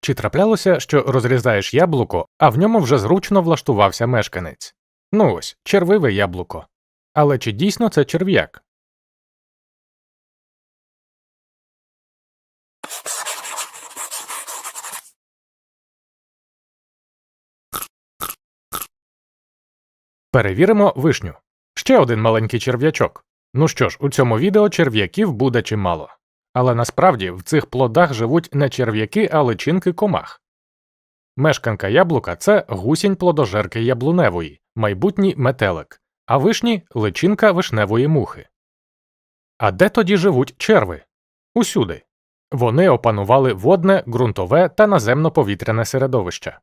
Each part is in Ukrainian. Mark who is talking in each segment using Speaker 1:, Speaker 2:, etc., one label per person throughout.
Speaker 1: Чи траплялося, що розрізаєш яблуко, а в ньому вже зручно влаштувався мешканець? Ну ось, червиве яблуко. Але чи дійсно це черв'як? Перевіримо вишню. Ще один маленький черв'ячок. Ну що ж, у цьому відео черв'яків буде чимало. Але насправді в цих плодах живуть не черв'яки, а личинки комах. Мешканка яблука це гусінь плодожерки яблуневої, майбутній метелик, а вишні личинка вишневої мухи. А де тоді живуть черви? Усюди. Вони опанували водне, ґрунтове та наземно-повітряне середовище.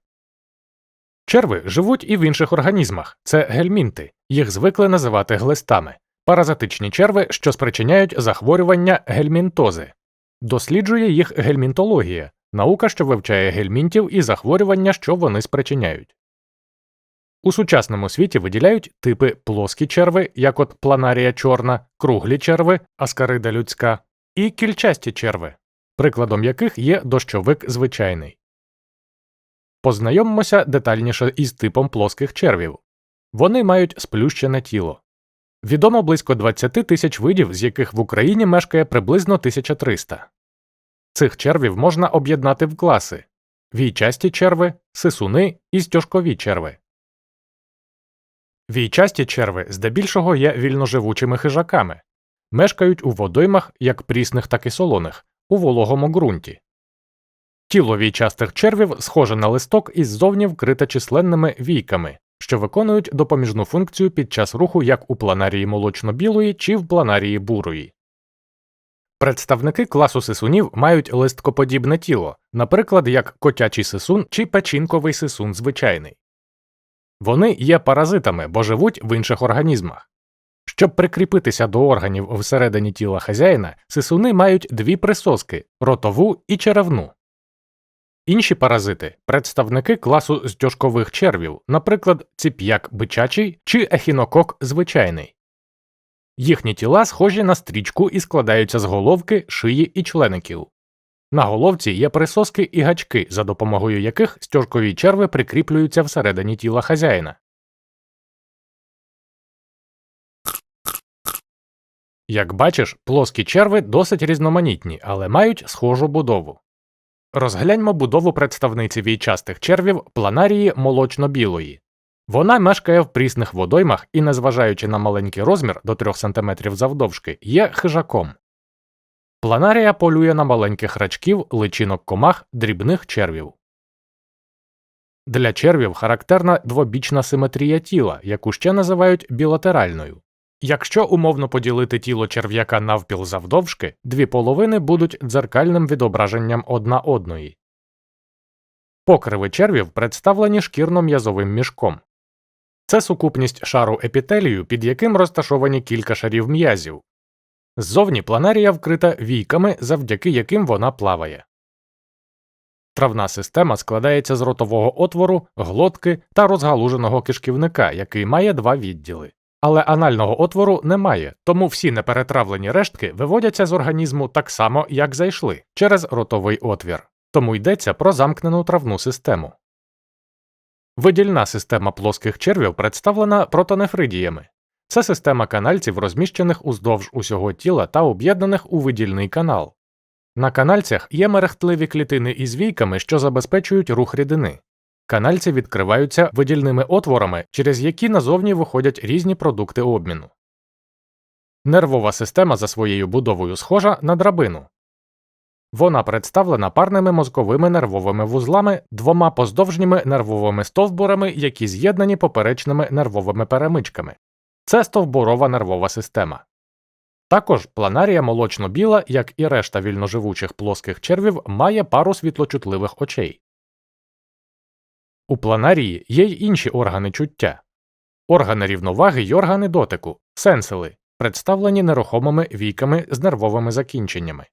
Speaker 1: Черви живуть і в інших організмах це гельмінти, їх звикли називати глистами, паразитичні черви, що спричиняють захворювання гельмінтози. Досліджує їх гельмінтологія, наука, що вивчає гельмінтів і захворювання, що вони спричиняють. У сучасному світі виділяють типи плоскі черви, як от планарія чорна, круглі черви, аскарида людська, і кільчасті черви, прикладом яких є дощовик звичайний. Познайомимося детальніше із типом плоских червів. Вони мають сплющене тіло. Відомо близько 20 тисяч видів, з яких в Україні мешкає приблизно 1300. Цих червів можна об'єднати в класи війчасті черви, сисуни і стяжкові черви. Війчасті черви здебільшого є вільноживучими хижаками, мешкають у водоймах як прісних, так і солоних, у вологому ґрунті. Тіло війчастих червів схоже на листок і ззовні вкрите численними війками, що виконують допоміжну функцію під час руху як у планарії молочно-білої чи в планарії бурої. Представники класу сисунів мають листкоподібне тіло, наприклад, як котячий сисун чи печінковий сисун звичайний. Вони є паразитами, бо живуть в інших організмах. Щоб прикріпитися до органів всередині тіла хазяїна, сисуни мають дві присоски ротову і черевну. Інші паразити представники класу стяжкових червів, наприклад, ціп'як бичачий чи ехінокок звичайний. Їхні тіла схожі на стрічку і складаються з головки, шиї і члеників. На головці є присоски і гачки, за допомогою яких стяжкові черви прикріплюються всередині тіла хазяїна. Як бачиш, плоскі черви досить різноманітні, але мають схожу будову. Розгляньмо будову представниці війчастих червів планарії молочно-білої. Вона мешкає в прісних водоймах і, незважаючи на маленький розмір до 3 см завдовжки, є хижаком. Планарія полює на маленьких рачків, личинок комах, дрібних червів. Для червів характерна двобічна симетрія тіла, яку ще називають білатеральною. Якщо умовно поділити тіло черв'яка навпіл завдовжки, дві половини будуть дзеркальним відображенням одна одної. Покриви червів представлені шкірно-м'язовим мішком. Це сукупність шару епітелію, під яким розташовані кілька шарів м'язів. Ззовні планарія вкрита війками, завдяки яким вона плаває. Травна система складається з ротового отвору, глотки та розгалуженого кишківника, який має два відділи. Але анального отвору немає, тому всі неперетравлені рештки виводяться з організму так само, як зайшли, через ротовий отвір. Тому йдеться про замкнену травну систему. Видільна система плоских червів представлена протонефридіями. Це система канальців, розміщених уздовж усього тіла та об'єднаних у видільний канал. На канальцях є мерехтливі клітини із війками, що забезпечують рух рідини. Канальці відкриваються видільними отворами, через які назовні виходять різні продукти обміну. Нервова система за своєю будовою схожа на драбину. Вона представлена парними мозковими нервовими вузлами, двома поздовжніми нервовими стовбурами, які з'єднані поперечними нервовими перемичками. Це стовбурова нервова система. Також планарія молочно-біла, як і решта вільноживучих плоских червів, має пару світлочутливих очей. У планарії є й інші органи чуття органи рівноваги й органи дотику, сенсили, представлені нерухомими війками з нервовими закінченнями.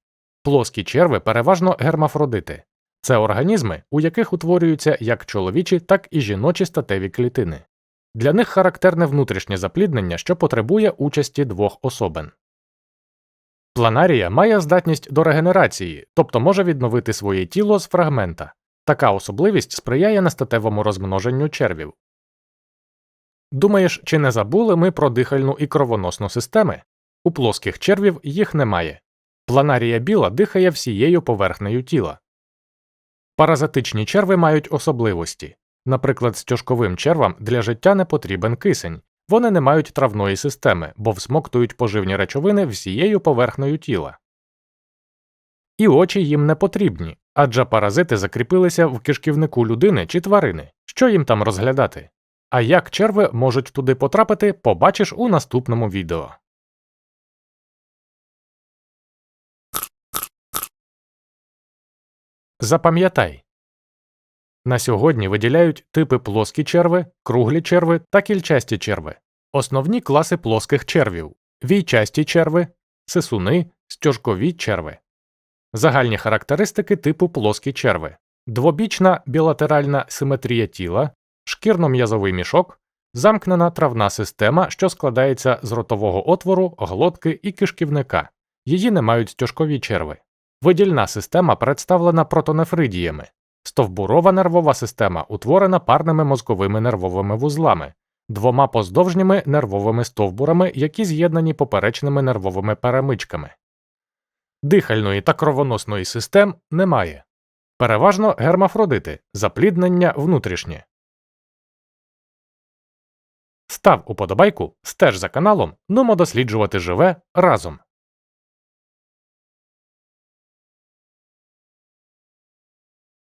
Speaker 1: Плоскі черви переважно гермафродити це організми, у яких утворюються як чоловічі, так і жіночі статеві клітини. Для них характерне внутрішнє запліднення, що потребує участі двох особин. Планарія має здатність до регенерації, тобто може відновити своє тіло з фрагмента. Така особливість сприяє нестатевому розмноженню червів. Думаєш, чи не забули ми про дихальну і кровоносну системи? У плоских червів їх немає. Планарія біла дихає всією поверхнею тіла. Паразитичні черви мають особливості. Наприклад, стяжковим червам для життя не потрібен кисень, вони не мають травної системи, бо всмоктують поживні речовини всією поверхнею тіла. І очі їм не потрібні, адже паразити закріпилися в кишківнику людини чи тварини. Що їм там розглядати? А як черви можуть туди потрапити, побачиш у наступному відео. Запам'ятай. На сьогодні виділяють типи плоскі черви, круглі черви та кільчасті черви. Основні класи плоских червів війчасті черви, сисуни, стяжкові черви. Загальні характеристики типу плоскі черви: двобічна білатеральна симетрія тіла, шкірно-м'язовий мішок, замкнена травна система, що складається з ротового отвору, глотки і кишківника. Її не мають стяжкові черви. Видільна система представлена протонефридіями. Стовбурова нервова система утворена парними мозковими нервовими вузлами, двома поздовжніми нервовими стовбурами, які з'єднані поперечними нервовими перемичками. Дихальної та кровоносної систем немає. Переважно гермафродити, запліднення внутрішнє. Став уподобайку, стеж за каналом, нумо досліджувати живе разом.